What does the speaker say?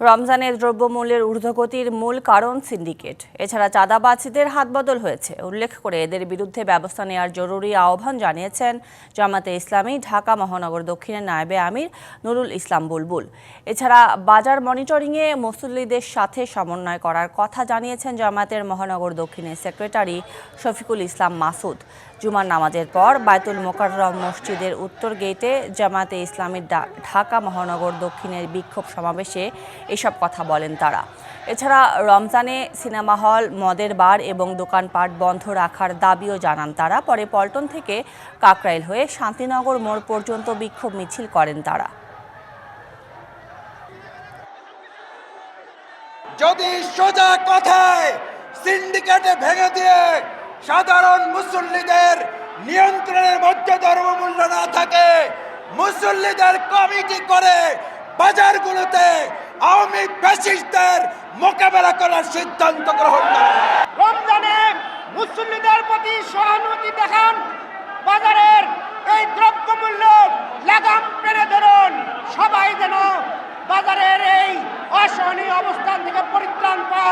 রমজানের দ্রব্যমূল্যের ঊর্ধ্বগতির মূল কারণ সিন্ডিকেট। এছাড়া চাঁদাবাজদের হাতবদল হয়েছে। উল্লেখ করে এদের বিরুদ্ধে ব্যবস্থা নেওয়ার জরুরি আহ্বান জানিয়েছেন জামাতে ইসলামী, ঢাকা মহানগর দক্ষিণের নায়েবে আমির নুরুল ইসলাম বুলবুল। এছাড়া বাজার মনিটরিংয়ে মুসল্লিদের সাথে সমন্বয় করার কথা জানিয়েছেন জামাতের মহানগর দক্ষিণের সেক্রেটারি শফিকুল ইসলাম মাসুদ। জুমার নামাজের পর বায়তুল মোকাররম মসজিদের উত্তর গেটে জামাতে ইসলামীর ঢাকা মহানগর দক্ষিণের বিক্ষোভ সমাবেশে এসব কথা বলেন তারা। এছাড়া রমজানে সিনেমা হল, মদের বার এবং দোকানপাট বন্ধ রাখার দাবিও জানান তারা। পরে পল্টন থেকে কাকরাইল হয়ে শান্তিনগর মোড় পর্যন্ত বিক্ষোভ মিছিল করেন তারা। যদি সোজা কথায় সিন্ডিকেটে ভেঙে দিয়ে সাধারণ মুসল্লিদের নিয়ন্ত্রণের মধ্যে ধর্মমূল্য না থাকে, মুসল্লিদের কমিটি করে বাজারগুলোতে আওয়ামী ফ্যাসিস্টদের মোকাবেলা করার সিদ্ধান্ত গ্রহণ করে রমজানে মুসল্লিদের প্রতি সহানুভূতি দেখান, বাজারের এই দ্রব্যমূল্য লাগাম টেনে ধরুন, সবাই যেন বাজারের এই অসহনীয় অবস্থান থেকে পরিত্রাণ পায়।